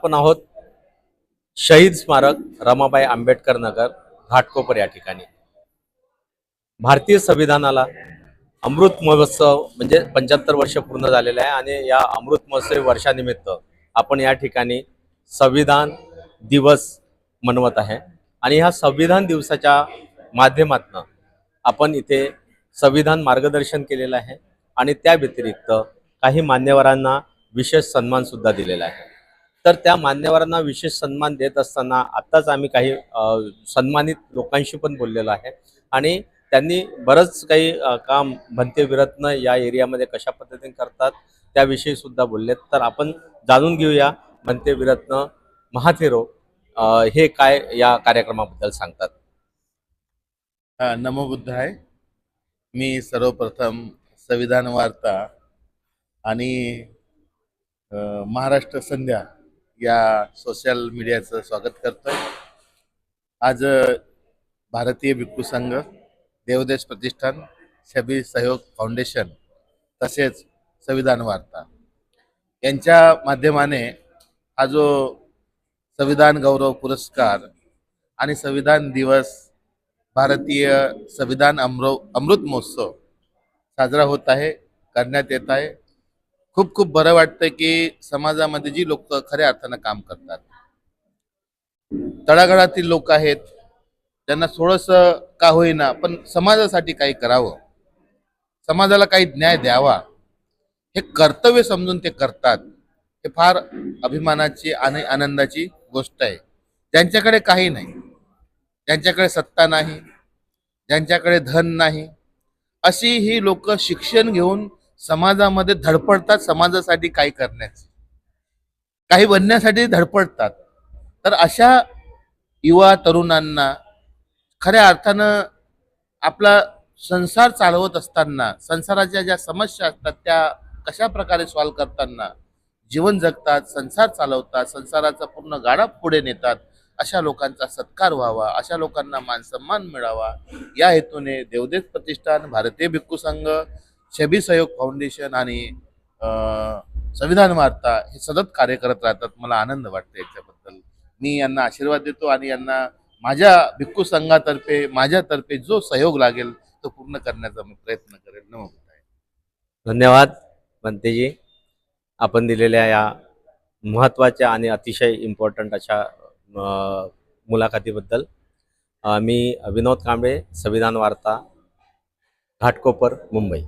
आपण आहोत शहीद स्मारक रमाबाई आंबेडकर नगर घाटकोपर या ठिकाणी. भारतीय संविधानाला अमृत महोत्सव म्हणजे पंच्याहत्तर वर्ष पूर्ण झालेले आहे आणि या अमृत महोत्सवी वर्षानिमित्त आपण या ठिकाणी संविधान दिवस मनवत आहे. आणि ह्या संविधान दिवसाच्या माध्यमातून आपण इथे संविधान मार्गदर्शन केलेलं आहे आणि त्या व्यतिरिक्त काही मान्यवरांना विशेष सन्मान सुद्धा दिलेला आहे. तर त्या मान्यवरांना विशेष सन्मान देत असताना आत्ताच आम्ही काही सन्मानित लोकांशी पण बोललेलो आहे. आणि त्यांनी बरंच काही काम भंते विरत्न या एरियामध्ये कशा पद्धतीने करतात त्याविषयी सुद्धा बोललेत. तर आपण जाणून घेऊया भंते विरत्न महाथेरो हे काय या कार्यक्रमाबद्दल सांगतात. हा, नमो मी सर्वप्रथम संविधान वार्ता आणि महाराष्ट्र संध्या या सोशल मीडियाचं स्वागत करतोय. आज भारतीय भिक्खू संघ देवदेश प्रतिष्ठान शबी सहयोग फाउंडेशन तसेच संविधान वार्ता यांच्या माध्यमाने हा जो संविधान गौरव पुरस्कार आणि संविधान दिवस भारतीय संविधान अमरो अमृत महोत्सव साजरा होत आहे करण्यात येत आहे. खूप खूप बरं वाटतं की समाजामध्ये जी लोक खऱ्या अर्थानं काम करतात. तळागाळातील लोक आहेत. त्यांना थोडंसं का होईना पण समाजासाठी काही करावं. समाजाला काही न्याय द्यावा. हे कर्तव्य समजून ते करतात. हे फार अभिमानाची आणि आनंदाची गोष्ट आहे. त्यांच्याकडे काही नाही. त्यांच्याकडे सत्ता नाही. ज्यांच्याकडे धन नाही. अशी ही लोक शिक्षण घेऊन समाजामध्ये धडपडतात समाजासाठी काही करण्याचे. काही बनण्यासाठी धडपडतात. तर अशा युवा तरुणांना खऱ्या अर्थानं आपला संसार चालवत असताना संसाराच्या ज्या समस्या असतात त्या कशा प्रकारे सॉल्व्ह करताना जीवन जगतात संसार चालवतात संसाराचा पूर्ण गाडा पुढे नेतात अशा लोकांचा सत्कार व्हावा अशा लोकांना मान सन्मान मिळावा. या हेतूने देवदेव प्रतिष्ठान भारतीय भिक्खू संघ शबी सहयोग फाउंडेशन आणि संविधान वार्ता हे सतत कार्य करत राहतात. मला आनंद वाटतो याच्याबद्दल. मी यांना आशीर्वाद देतो आणि यांना माझ्या भिक्खू संघातर्फे माझ्यातर्फे जो सहयोग लागेल तो पूर्ण करण्याचा मी प्रयत्न करेल. नमस्कार धन्यवाद बनतेजी आपण दिलेल्या या महत्त्वाच्या आणि अतिशय इम्पॉर्टंट अशा मुलाखतीबद्दल मी विनोद कांबळे संविधान वार्ता घाटकोपर मुंबई.